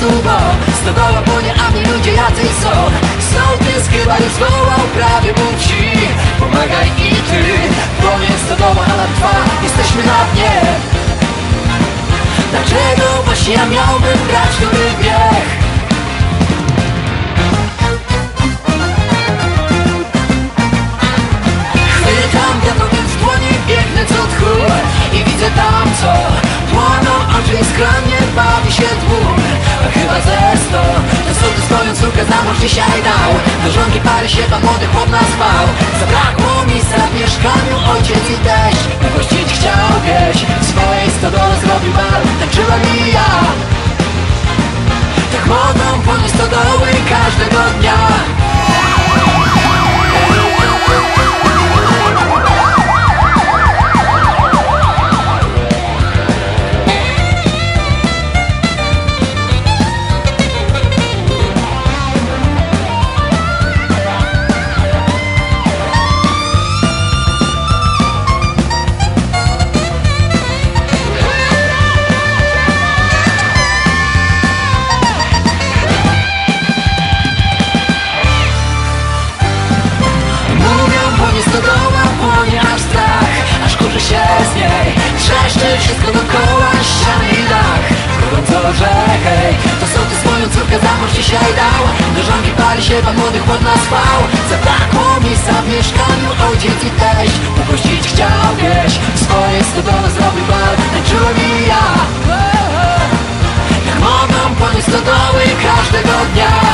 czasu, bo Stodoła płonie, a nie ludzie jacyś są. Sołtys chyba już zwołał prawie ci. Pomagaj i ty. Płonie stodoła, ale trwa Jesteśmy na dnie. Dlaczego właśnie ja miałbym brać dobry bieg? Chwytam wiatrowym w dłonie, biegnę co tchu I widzę tam co płoną oczy i skromnie swoją córkę za mąż dzisiaj dał. Do żonki pary się pan młody chłop nazwał Zabrakło miejsca w mieszkaniu ojciec i teść narzekaj To sołtys moją córkę za mąż dzisiaj dał. Do żonki pali się pan młody chłodna spał Zabrakło miejsca w mieszkaniu ojciec i teść. Ugościć chciał wieś W swojej stodole zrobił bal. Tańczyłem i ja Jak mogą ponieść stodoły każdego dnia?